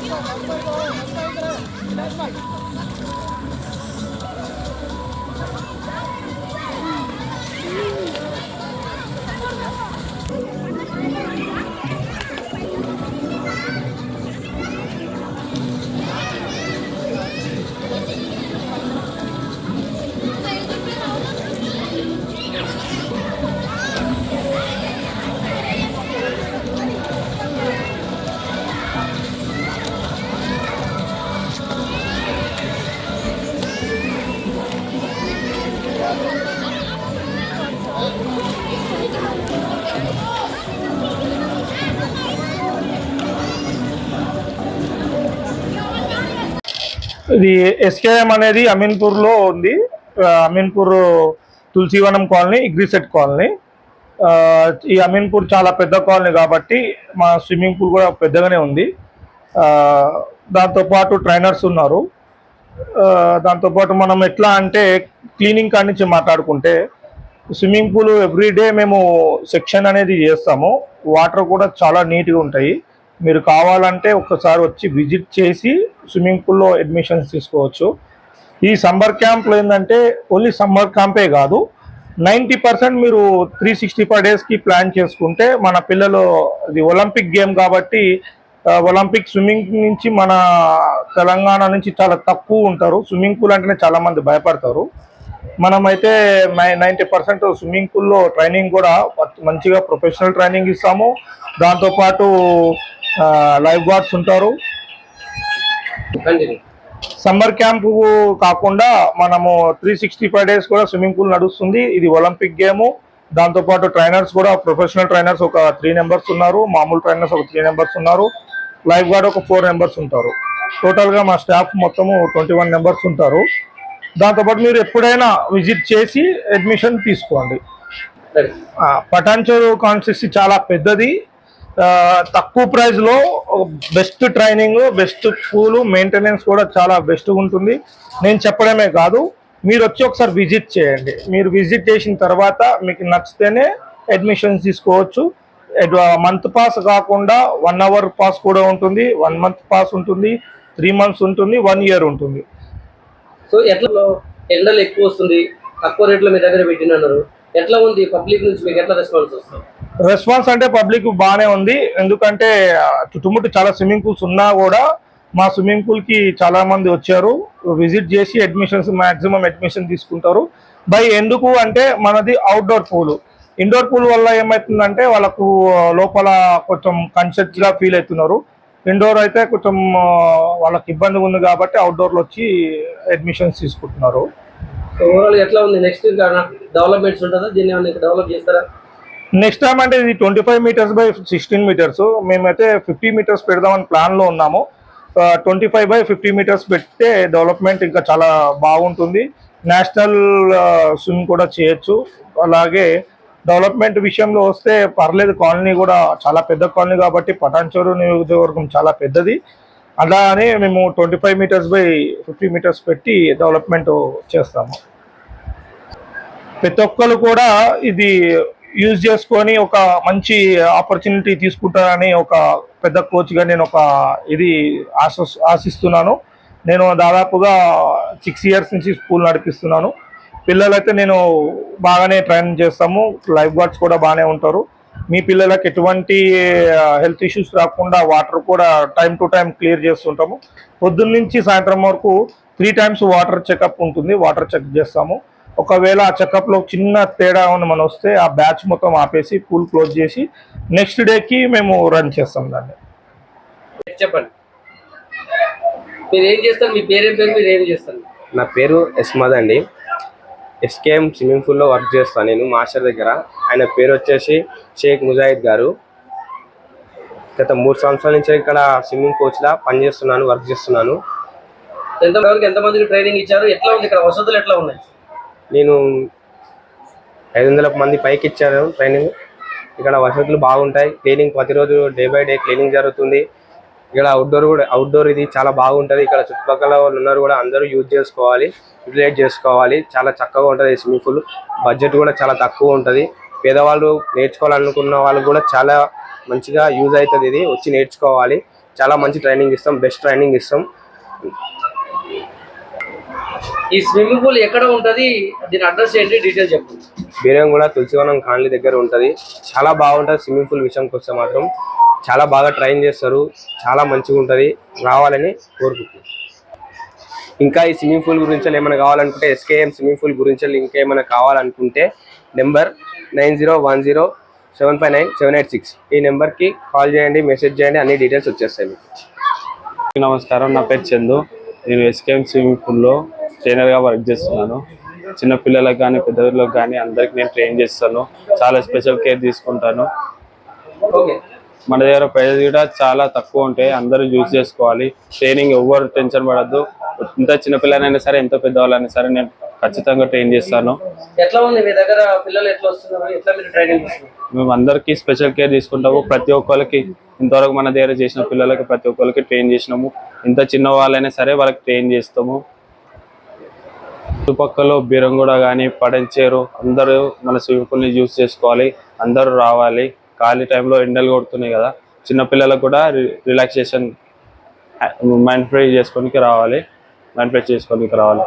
안 가, 안 가, 안 가, 안 가, 안 가. ఇది ఎస్కేఎం అనేది అమీన్పూర్లో ఉంది. Aminpur Tulasivanam colony ICRISAT colony. ఈ అమీన్పూర్ చాలా పెద్ద కాలనీ కాబట్టి మా స్విమ్మింగ్ పూల్ కూడా పెద్దగానే ఉంది. దాంతోపాటు ట్రైనర్స్ ఉన్నారు. దాంతోపాటు మనం ఎట్లా అంటే క్లీనింగ్ కాడి నుంచి మాట్లాడుకుంటే స్విమ్మింగ్ పూల్ ఎవ్రీడే మేము సెక్షన్ అనేది చేస్తాము. వాటర్ కూడా చాలా నీట్గా ఉంటాయి. మీరు కావాలంటే ఒకసారి వచ్చి విజిట్ చేసి స్విమ్మింగ్ పూల్లో అడ్మిషన్స్ తీసుకోవచ్చు. ఈ సమ్మర్ క్యాంప్లో ఏంటంటే ఓన్లీ సమ్మర్ క్యాంపే కాదు నైంటీ పర్సెంట్ మీరు త్రీ సిక్స్టీ ఫైవ్ డేస్కి ప్లాన్ చేసుకుంటే మన పిల్లలు ఇది ఒలింపిక్ గేమ్ కాబట్టి ఒలింపిక్ స్విమ్మింగ్ నుంచి మన తెలంగాణ నుంచి చాలా తక్కువ ఉంటారు. స్విమ్మింగ్ పూల్ అంటేనే చాలామంది భయపడతారు. మనమైతే నైంటీ పర్సెంట్ స్విమ్మింగ్ పూల్లో ట్రైనింగ్ కూడా మంచిగా ప్రొఫెషనల్ ట్రైనింగ్ ఇస్తాము. దాంతోపాటు లైఫ్ గార్డ్స్ ఉంటారు. సమ్మర్ క్యాంప్ కాకుండా మనము త్రీ సిక్స్టీ ఫైవ్ డేస్ కూడా స్విమ్మింగ్ పూల్ నడుస్తుంది. ఇది ఒలింపిక్ గేమ్. దాంతోపాటు ట్రైనర్స్ కూడా ప్రొఫెషనల్ ట్రైనర్స్ ఒక త్రీ నెంబర్స్ ఉన్నారు. మామూలు ట్రైనర్స్ ఒక త్రీ నెంబర్స్ ఉన్నారు. లైఫ్ గార్డ్ ఒక ఫోర్ నెంబర్స్ ఉంటారు. టోటల్గా మా స్టాఫ్ మొత్తము ట్వంటీ వన్ నెంబర్స్ ఉంటారు దాంతోపాటు మీరు ఎప్పుడైనా విజిట్ చేసి అడ్మిషన్ తీసుకోండి. పటాన్చెరు కాన్స్టిట్యూన్సీ చాలా పెద్దది. తక్కువ ప్రైస్లో best training best school maintenance కూడా చాలా బెస్ట్గా ఉంటుంది. నేను చెప్పడమే కాదు మీరు వచ్చి ఒకసారి విజిట్ చేయండి. మీరు విజిట్ చేసిన తర్వాత మీకు నచ్చితేనే అడ్మిషన్స్ తీసుకోవచ్చు. మంత్ పాస్ కాకుండా వన్ అవర్ పాస్ కూడా ఉంటుంది. వన్ మంత్ పాస్ ఉంటుంది. త్రీ మంత్స్ ఉంటుంది. వన్ ఇయర్ ఉంటుంది. సో ఎట్లా ఎండలు ఎక్కువ వస్తుంది? తక్కువ రేట్లో మీ దగ్గర పెట్టినన్నారు. ఎట్లా ఉంది? పబ్లిక్ నుంచి మీకు ఎట్లా రెస్పాన్స్ వస్తుంది? రెస్పాన్స్ అంటే పబ్లిక్ బాగానే ఉంది. ఎందుకంటే చుట్టుముట్టు చాలా స్విమ్మింగ్ పూల్స్ ఉన్నా కూడా మా స్విమ్మింగ్ పూల్కి చాలామంది చాలా మంది వచ్చారు. విజిట్ చేసి అడ్మిషన్స్ మ్యాక్సిమం అడ్మిషన్ తీసుకుంటారు. బై ఎందుకు అంటే మనది అవుట్డోర్ పూల్. ఇండోర్ పూల్ వల్ల ఏమవుతుందంటే వాళ్ళకు లోపల కొంచెం కన్సెప్ట్గా ఫీల్ అవుతున్నారు. ఇండోర్ అయితే కొంచెం వాళ్ళకి ఇబ్బంది ఉంది కాబట్టి అవుట్డోర్లో వచ్చి అడ్మిషన్స్ తీసుకుంటున్నారు. సో ఓవరాల్ ఎట్లా ఉంది? నెక్స్ట్ ఇంకా డెవలప్మెంట్స్ ఉంటుందా? దీన్ని డెవలప్ చేస్తారా? నెక్స్ట్ టైం అంటే ఇది twenty five metres by sixteen metres మేమైతే ఫిఫ్టీ మీటర్స్ పెడదామని ప్లాన్లో ఉన్నాము. Twenty five by fifty metres పెడితే డెవలప్మెంట్ ఇంకా చాలా బాగుంటుంది. నేషనల్ స్విమ్ కూడా చేయొచ్చు. అలాగే డెవలప్మెంట్ విషయంలో వస్తే పర్లేదు కాలనీ కూడా చాలా పెద్ద కాలనీ కాబట్టి పటాన్చోరు నియోజకవర్గం చాలా పెద్దది. అలానే మేము twenty five metres by fifty metres పెట్టి డెవలప్మెంట్ చేస్తాము. ప్రతి ఒక్కరు కూడా ఇది యూజ్ చేసుకొని ఒక మంచి ఆపర్చునిటీ తీసుకుంటారని ఒక పెద్ద కోచ్గా నేను ఒక ఇది ఆశ ఆశిస్తున్నాను. నేను దాదాపుగా సిక్స్ ఇయర్స్ నుంచి స్కూల్ నడిపిస్తున్నాను. పిల్లలైతే నేను బాగానే ట్రైన్ చేస్తాము. లైఫ్ గార్డ్స్ కూడా బాగానే ఉంటారు. మీ పిల్లలకు ఎటువంటి హెల్త్ ఇష్యూస్ రాకుండా వాటర్ కూడా టైం టు టైం క్లియర్ చేస్తుంటాము. పొద్దున్న నుంచి సాయంత్రం వరకు త్రీ టైమ్స్ వాటర్ చెకప్ ఉంటుంది. వాటర్ చెక్ చేస్తాము. ఒకవేళ ఆ చెకప్లో చిన్న తేడా ఉన్న మనం వస్తే ఆ బ్యాచ్ మొత్తం ఆపేసి పూల్ క్లోజ్ చేసి నెక్స్ట్ డేకి మేము రన్ చేస్తాం దాన్ని. చెప్పండి. మీరు ఏం చేస్తారు? మీ పేరేం పేరు? మీరు ఏం చేస్తారు? నా పేరు ఎస్మద్ అండి. ఎస్కేఎం స్విమ్మింగ్ పూల్లో వర్క్ చేస్తాను నేను మాస్టర్ దగ్గర. ఆయన పేరు వచ్చేసి షేక్ ముజాహిద్ గారు. గత మూడు సంవత్సరాల నుంచి ఇక్కడ స్విమ్మింగ్ కోచ్లా పనిచేస్తున్నాను వర్క్ చేస్తున్నాను. ఎంతమందికి ఎంతమందికి ట్రైనింగ్ ఇచ్చారు? ఎట్లా ఉంది ఇక్కడ? వసతులు ఎట్లా ఉన్నాయి? నేను ఐదు వందల మంది పైకి ఇచ్చాను ట్రైనింగ్ ఇక్కడ వసతులు బాగుంటాయి. క్లీనింగ్ ప్రతిరోజు డే బై డే క్లీనింగ్ జరుగుతుంది. ఇక్కడ అవుట్డోర్ కూడా అవుట్డోర్ ఇది చాలా బాగుంటుంది. ఇక్కడ చుట్టుపక్కల వాళ్ళు ఉన్నారు కూడా అందరూ యూజ్ చేసుకోవాలి యూటిలైజ్ చేసుకోవాలి. చాలా చక్కగా ఉంటుంది స్విమ్మింగ్ పూల్ బడ్జెట్ కూడా చాలా తక్కువ ఉంటుంది. పేదవాళ్ళు నేర్చుకోవాలనుకున్న వాళ్ళు కూడా చాలా మంచిగా యూజ్ అవుతుంది ఇది. వచ్చి నేర్చుకోవాలి. చాలా మంచి ట్రైనింగ్ ఇస్తాం బెస్ట్ ట్రైనింగ్ ఇస్తాం. ఈ స్విమ్మింగ్ పూల్ ఎక్కడ ఉంటది? దీని అడ్రస్ ఏంటి? డీటెయిల్ చెప్పు. బీరంగూడ తులసివనం కాలనీ దగ్గర ఉంటుంది. చాలా బాగుంటుంది స్విమ్మింగ్ పూల్ విషయంకి వస్తే మాత్రం. చాలా బాగా ట్రైన్ చేస్తారు. చాలా మంచిగా ఉంటుంది. రావాలని కోరుకుంటున్నాను ఇంకా ఈ స్విమ్మింగ్ పూల్ గురించి ఏమైనా కావాలనుకుంటే ఎస్కేఎం స్విమ్మింగ్ పూల్ గురించి ఇంకేమైనా కావాలనుకుంటే number nine zero one zero seven five nine seven eight six. ఈ నెంబర్కి కాల్ చేయండి మెసేజ్ చేయండి అన్ని డీటెయిల్స్ వచ్చేస్తాయి మీకు. నమస్కారం. నా పేరు చందు. నేను ఎస్కేఎం స్విమ్మింగ్ పూల్లో ట్రైనర్గా వర్క్ చేస్తున్నాను. చిన్న పిల్లలకు కానీ పెద్దలకు కానీ అందరికి నేను ట్రైన్ చేస్తాను. చాలా స్పెషల్ కేర్ తీసుకుంటాను. మన దగ్గర ప్రైజెస్ కూడా చాలా తక్కువ ఉంటాయి. అందరూ యూజ్ చేసుకోవాలి. ట్రైనింగ్ ఎవ్వరు టెన్షన్ పడద్దు. ఎంత చిన్న పిల్లలైనా సరే ఎంత పెద్దవాళ్ళైనా సరే నేను ఖచ్చితంగా ట్రైన్ చేస్తాను. ఎట్లా ఉంది? మీ దగ్గర పిల్లలు ఎట్లా వస్తున్నారు? ఎట్లా మీరు ట్రైనింగ్ ఇస్తున్నారు మేము అందరికీ స్పెషల్ కేర్ తీసుకుంటాము. ప్రతి ఒక్కరికి ఇంతవరకు మన దగ్గర చేసిన పిల్లలకి ప్రతి ఒక్కరికి ట్రైన్ చేసినాము. ఎంత చిన్న వాళ్ళైనా సరే వాళ్ళకి ట్రైన్ చేస్తాము. చుట్టుపక్కల బీరంగూడ కానీ పడంచేరు అందరూ మన స్విమ్మింగ్ పూల్ని యూజ్ చేసుకోవాలి అందరూ రావాలి. ఖాళీ టైంలో ఎండలు కొడుతున్నాయి కదా. చిన్నపిల్లలకు కూడా రిలాక్సేషన్ మైండ్ ఫ్రీ చేసుకోనికి రావాలి. మైండ్ ఫ్రెష్ చేసుకోనికి రావాలి.